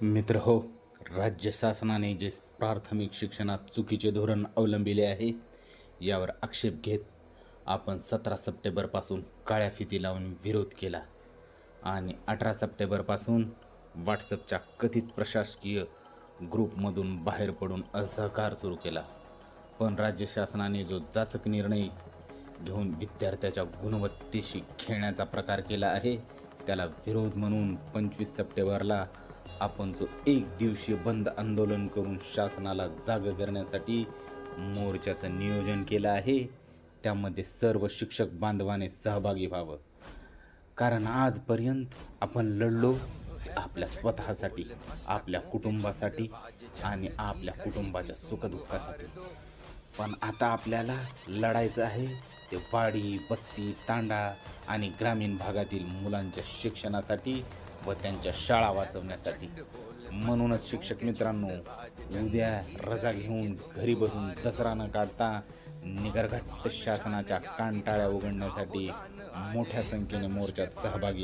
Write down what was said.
मित्र हो. राज्य शासनाने जे प्राथमिक शिक्षणात चुकीचे धोरण अवलंबिले आहे यावर आक्षेप घेत आपण सतरा सप्टेंबरपासून काळ्या फिती लावून विरोध केला आणि अठरा सप्टेंबरपासून व्हॉट्सअपच्या कथित प्रशासकीय ग्रुपमधून बाहेर पडून असहकार सुरू केला. पण राज्य शासनाने जो जाचक निर्णय घेऊन विद्यार्थ्याच्या गुणवत्तेशी खेळण्याचा प्रकार केला आहे त्याला विरोध म्हणून पंचवीस सप्टेंबरला आपण जो एक दिवसीय बंद आंदोलन करून शासनाला जाग करण्यासाठी मोर्चाचं नियोजन केलं आहे त्यामध्ये सर्व शिक्षक बांधवाने सहभागी व्हावं. कारण आजपर्यंत आपण लढलो आपल्या स्वतःसाठी आपल्या कुटुंबासाठी आणि आपल्या कुटुंबाच्या सुखदुःखासाठी. पण आता आपल्याला लढायचं आहे ते वाडी वस्ती तांडा आणि ग्रामीण भागातील मुलांच्या शिक्षणासाठी व त्यांच्या शाळा वाचवण्यासाठी. म्हणूनच शिक्षक मित्रांनो उद्या रजा घेऊन घरी बसून दसरा न काढता निगरघट्ट शासनाच्या कानटाळ्या उघडण्यासाठी मोठ्या संख्येने मोर्चात सहभागी